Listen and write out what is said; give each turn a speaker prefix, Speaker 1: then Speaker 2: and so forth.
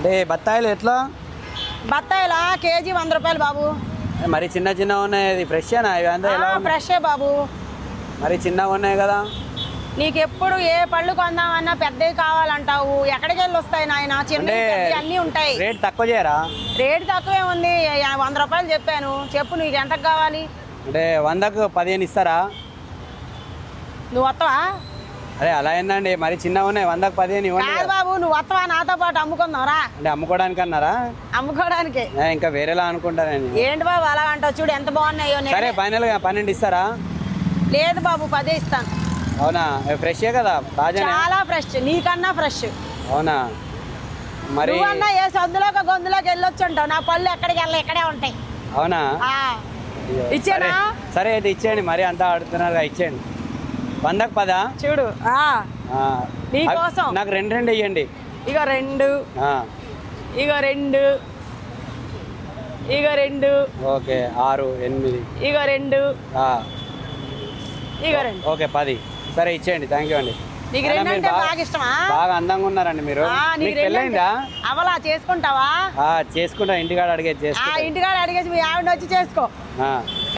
Speaker 1: అంటే బత్తాయిలు ఎట్లా?
Speaker 2: బత్తాయిలా? కేజీ వంద రూపాయలు బాబు.
Speaker 1: మరి చిన్న చిన్న ఉన్నాయి ఇది ఫ్రెష్ అనా ఇవి అంతా ఎలా ఉన్నాయి?
Speaker 2: ఫ్రెషే బాబు.
Speaker 1: మరి చిన్నగా ఉన్నాయి కదా.
Speaker 2: నీకు ఎప్పుడు ఏ పళ్ళు కొందామన్నా పెద్దవి కావాలంటావు. ఎక్కడికి వెళ్ళి వస్తాయి నాయన? చిన్న
Speaker 1: అంటే
Speaker 2: అన్నీ ఉంటాయి.
Speaker 1: రేట్ తక్కువ చేయరా?
Speaker 2: రేటు తక్కువే ఉంది. యా- వంద రూపాయలు చెప్పాను. చెప్పు నీకు ఎంతకు కావాలి?
Speaker 1: అంటే వందకు పదిహేను ఇస్తారా?
Speaker 2: నువ్వు వస్తావా
Speaker 1: అదే అలా ఏందండి? మరి చిన్నగా ఉన్నాయి వందకు పదిహేను ఇవ్వండి
Speaker 2: కాదు
Speaker 1: కదా.
Speaker 2: బాబు. నువ్వు వస్తావా? నాతో పాటు అమ్ముకుందాం రా
Speaker 1: అంటే అమ్ముకోవడానికి అన్నారా
Speaker 2: అమ్ముకోవడానికి
Speaker 1: ఇంకా వేరేలా అనుకుంటానండి
Speaker 2: ఏంటి బాబు అలా అంటావు? చూడు ఎంత బాగున్నాయో నేను-
Speaker 1: సరే ఫైనల్గా పన్నెండు ఇస్తారా?
Speaker 2: లేదు బాబు పదే ఇస్తాను.
Speaker 1: అవునా? ఫ్రెషే కదా? తాజానే
Speaker 2: చాలా ఫ్రెష్. నీకన్నా ఫ్రెష్.
Speaker 1: అవునా? మరి
Speaker 2: నువ్వన్నా ఏ సందులోకి గొంతులోకి వెళ్ళొచ్చు ఉంటావు నా పళ్ళు ఎక్కడికి వెళ్ళి ఇక్కడే ఉంటాయి.
Speaker 1: అవునా.
Speaker 2: ఇచ్చేనా?
Speaker 1: సరే. అయితే ఇచ్చేయండి. మరి అంతా ఆడుతున్నారుగా ఇచ్చేయండి. వందకు పదా?
Speaker 2: చూడు. నీకోసం.
Speaker 1: నాకు రెండు రెండు ఇవ్వండి
Speaker 2: ఇగో రెండు. ఇగో రెండు. ఇగో రెండు.
Speaker 1: ఓకే ఆరు ఎనిమిది.
Speaker 2: ఇగో రెండు. ఇగో రెండు.
Speaker 1: ఓకే పది. సరే ఇచ్చేయండి. థ్యాంక్ యూ అండి.
Speaker 2: నీకు
Speaker 1: అయినా
Speaker 2: రెండు
Speaker 1: మీరు
Speaker 2: అంటే
Speaker 1: బాగా-
Speaker 2: బాగా ఇష్టమా?
Speaker 1: బాగా అందంగా ఉన్నారండి మీరు.
Speaker 2: నీకు
Speaker 1: పెళ్ళైందా
Speaker 2: అవలా చేసుకుంటావా?
Speaker 1: చేసుకుంటా. ఇంటికాడ అడిగేది చేసుకుంటా.
Speaker 2: ఇంటికాడ అడిగేసి మీ ఆవిడ వచ్చి చేసుకో.